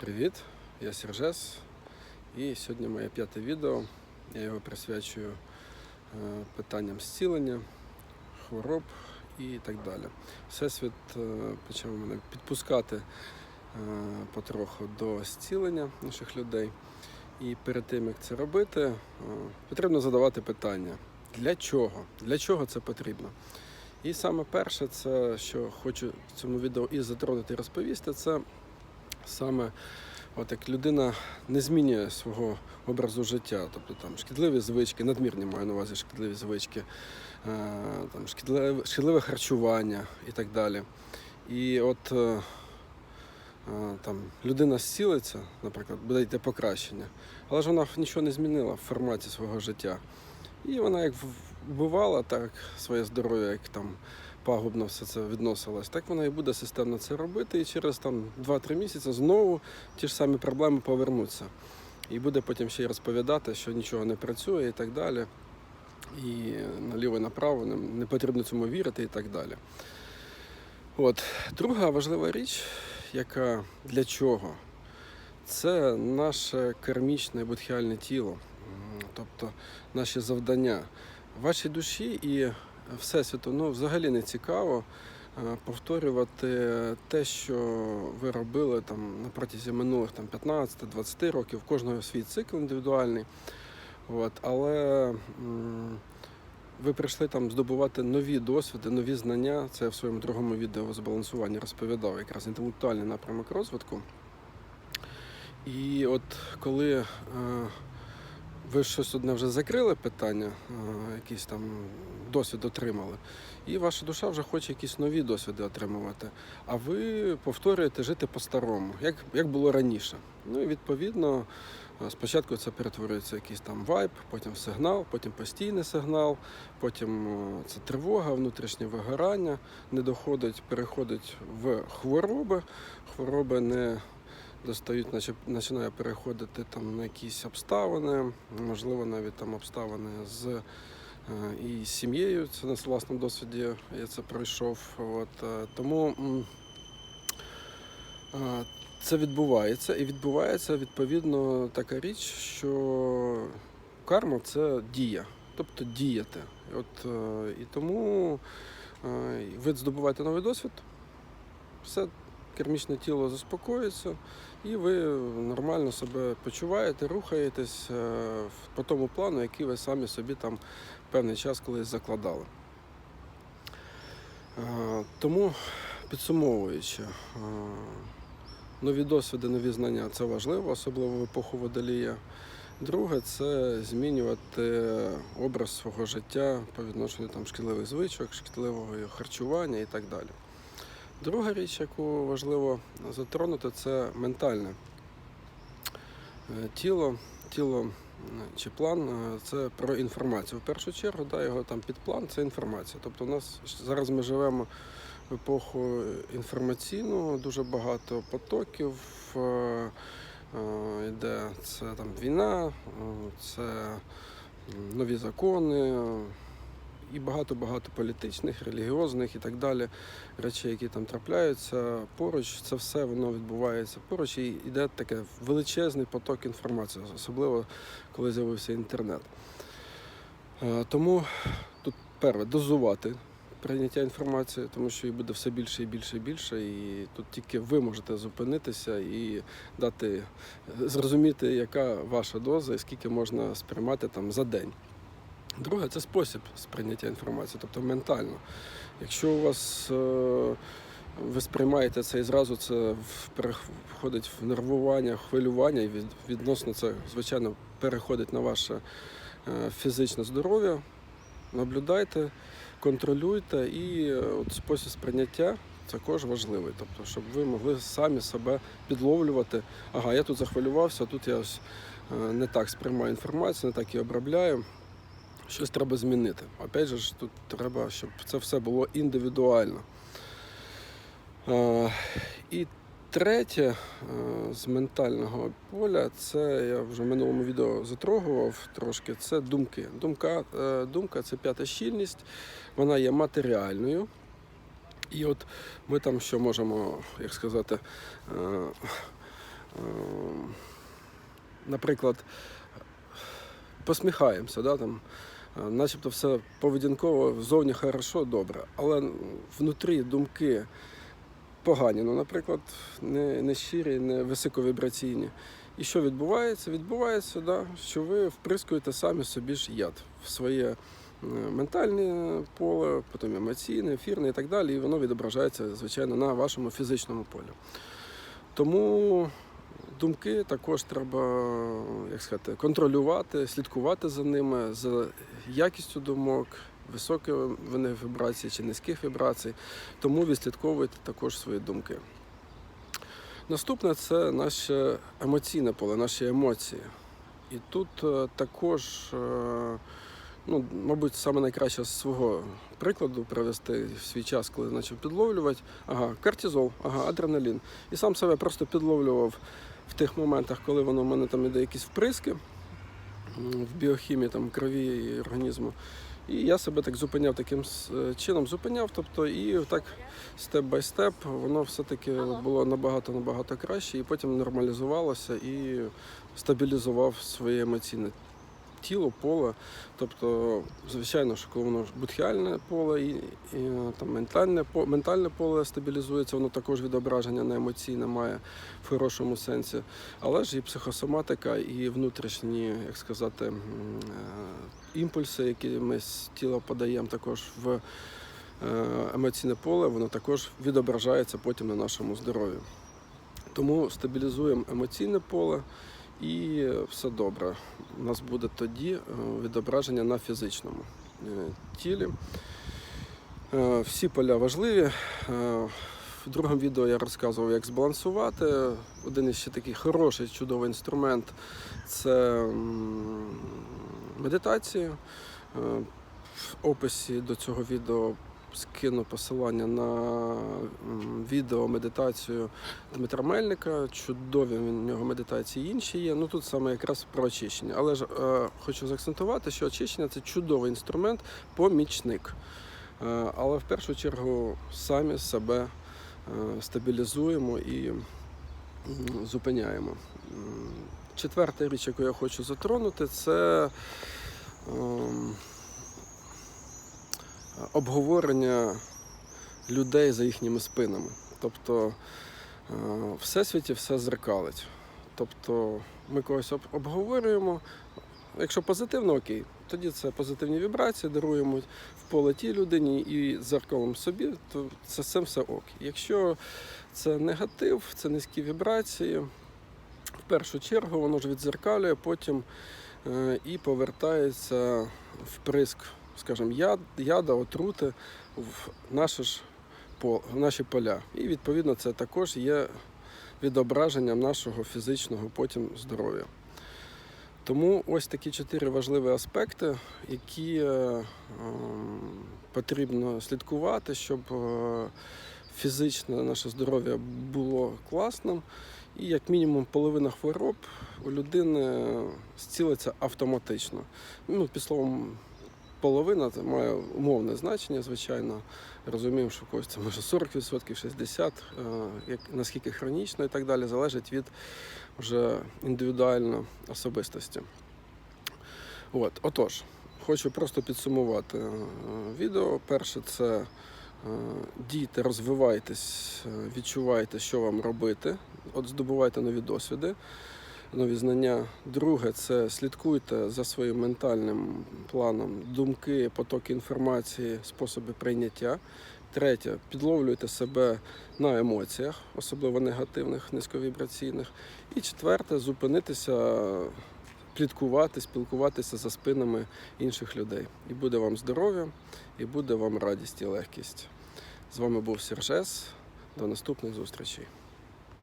Привіт, я Сержес. І сьогодні моє п'яте відео. Я його присвячую е, питанням зцілення, хвороб і так далі. Всесвіт е, почав мене підпускати е, потроху до зцілення наших людей. І перед тим, як це робити, потрібно задавати питання: для чого? Для чого це потрібно? І саме перше, це що хочу в цьому відео і затронути і розповісти, це саме от як людина не змінює свого образу життя, тобто там шкідливі звички, надмірні маю на увазі шкідливі звички, е, там шкідливе, шкідливе харчування і так далі. І от е, е, там людина зцілиться, наприклад, буде йти покращення, але ж вона нічого не змінила в форматі свого життя. І вона як вбивала так своє здоров'я, як там пагубно все це відносилось, так вона і буде системно це робити, і через там 2-3 місяці знову ті ж самі проблеми повернуться. І буде потім ще й розповідати, що нічого не працює і так далі. І наліво і направо не потрібно цьому вірити і так далі. От. Друга важлива річ, яка для чого? Це наше кармічне будхіальне тіло, тобто наші завдання. Вашій душі і Всесвіту ну, взагалі не цікаво е, повторювати те, що ви робили там, на протязі минулих там, 15-20 років, кожного свій цикл індивідуальний. От, але ви прийшли там здобувати нові досвіди, нові знання. Це я в своєму другому відео збалансуванні розповідав, якраз інтелектуальний напрямок розвитку. І от коли е, ви щось одне вже закрили питання, е, якийсь там досвід отримали, і ваша душа вже хоче якісь нові досвіди отримувати. А ви повторюєте жити по-старому, як, як було раніше. Ну і відповідно, е, спочатку це перетворюється якийсь там вайб, потім сигнал, потім постійний сигнал, потім е, це тривога, внутрішнє вигорання, не доходить, переходить в хвороби. Хвороби не достають, починає переходити там на якісь обставини, можливо, навіть там обставини з е, і сім'єю. Це на власному досвіді я це пройшов. От, е, тому е, це відбувається, і відбувається відповідно така річ, що карма це дія, тобто діяти. От, і тому ви здобуваєте новий досвід, все кермічне тіло заспокоїться, і ви нормально себе почуваєте, рухаєтесь е, по тому плану, який ви самі собі там певний час колись закладали. Е, Тому, підсумовуючи, е, нові досвіди, нові знання це важливо, особливо в епоху водолія. Друге, це змінювати образ свого життя по відношенню там, шкідливих звичок, шкідливого харчування і так далі. Друга річ, яку важливо затронути, це ментальне Е, тіло. Тіло чи план е, це про інформацію. В першу чергу, да, його там підплан це інформація. Тобто, у нас зараз ми живемо в епоху інформаційну, дуже багато потоків. е, Йде це там війна, це нові закони, і багато-багато політичних, релігіозних і так далі речей, які там трапляються поруч. Це все воно відбувається поруч і йде таке величезний поток інформації, особливо коли з'явився інтернет. Е, Тому тут перше дозувати прийняття інформації, тому що її буде все більше і більше і більше. І тут тільки ви можете зупинитися і дати зрозуміти, яка ваша доза і скільки можна сприймати там за день. Друге це спосіб сприйняття інформації, тобто ментально. Якщо у вас е, ви сприймаєте це і зразу це переходить в нервування, хвилювання, і від, відносно це, звичайно, переходить на ваше е, фізичне здоров'я, наблюдайте, контролюйте і е, от спосіб сприйняття також важливий. Тобто, щоб ви могли самі себе підловлювати. Ага, я тут захвилювався, тут я ось, не так сприймаю інформацію, не так її обробляю. Щось треба змінити. Опять же, тут треба, щоб це все було індивідуально. І третє е, з ментального поля, це я вже в минулому відео затрогував трошки, це думки. Думка, е, думка це п'ята щільність, вона є матеріальною. І от ми там що можемо, як сказати, е, наприклад, посміхаємося, да, там, начебто все поведінково зовні хорошо, добре, але внутрі думки погані, ну, наприклад, не, не щирі, не високовібраційні. І що відбувається? Відбувається, да, що ви вприскуєте самі собі ж яд в своє е, ментальне поле, потім емоційне, ефірне і так далі, і воно відображається, звичайно, на вашому фізичному полі. Тому думки також треба як сказати, контролювати, слідкувати за ними, за якістю думок, високої вони вібрації чи низьких вібрацій. Тому відслідковуйте також свої думки. Наступне це наше емоційне поле, наші емоції. І тут е, також, е, ну, мабуть, саме найкраще з свого прикладу привести в свій час, коли почав підловлювати. Ага, кортизол, ага, адреналін. І сам себе просто підловлював в тих моментах, коли воно в мене там іде якісь вприски в біохімії там, крові і організму. І я себе так зупиняв таким е, чином, зупиняв, тобто і так степ бай степ воно все-таки було набагато набагато краще, і потім нормалізувалося і стабілізував своє емоційне тіло, поле. Тобто, звичайно, що коли воно будхіальне поле і, і е, там ментальне, по- ментальне поле стабілізується, воно також відображення на емоційне має в хорошому сенсі. Але ж і психосоматика, і внутрішні, як сказати, е, імпульси, які ми з тіла подаємо також в е, емоційне поле, воно також відображається потім на нашому здоров'ї. Тому стабілізуємо емоційне поле і все добре. У нас буде тоді е, відображення на фізичному е, тілі. Е, Всі поля важливі. В другому відео я розказував, як збалансувати. Один із ще такий хороший, чудовий інструмент це медитація. В описі до цього відео скину посилання на відео медитацію Дмитра Мельника. Чудові в нього медитації інші є. Ну тут саме якраз про очищення. Але ж е, хочу заакцентувати, що очищення це чудовий інструмент, помічник. Е, але в першу чергу самі себе е, стабілізуємо і зупиняємо. Четверта річ, яку я хочу затронути, це ем, обговорення людей за їхніми спинами. Тобто е, всесвіті все зеркалить. Тобто ми когось обговорюємо. Якщо позитивно, окей, тоді це позитивні вібрації даруємо в поле тій людині і зеркалом собі, то це, це все ок. Якщо це негатив, це низькі вібрації, в першу чергу воно ж відзеркалює, потім е, і повертається вприск, скажімо, яд, яда, отрути в наше ж в наші поля. І відповідно це також є відображенням нашого фізичного потім здоров'я. Тому ось такі чотири важливі аспекти, які е, ем, потрібно слідкувати, щоб е, фізичне наше здоров'я було класним. І як мінімум половина хвороб у людини зцілиться автоматично. Ну, під словом, половина це має умовне значення, звичайно. Розуміємо, що когось це може 40%, 60%, е, як, наскільки хронічно і так далі, залежить від вже індивідуально особистості. От, отож, хочу просто підсумувати е, відео. Перше, це е, дійте, розвивайтесь, відчувайте, що вам робити, от здобувайте нові досвіди, нові знання. Друге, це слідкуйте за своїм ментальним планом, думки, потоки інформації, способи прийняття. Третє, підловлюйте себе на емоціях, особливо негативних, низьковібраційних. І четверте, зупинитися, пліткувати, спілкуватися за спинами інших людей. І буде вам здоров'я, і буде вам радість і легкість. З вами був Сержес. До наступних зустрічей.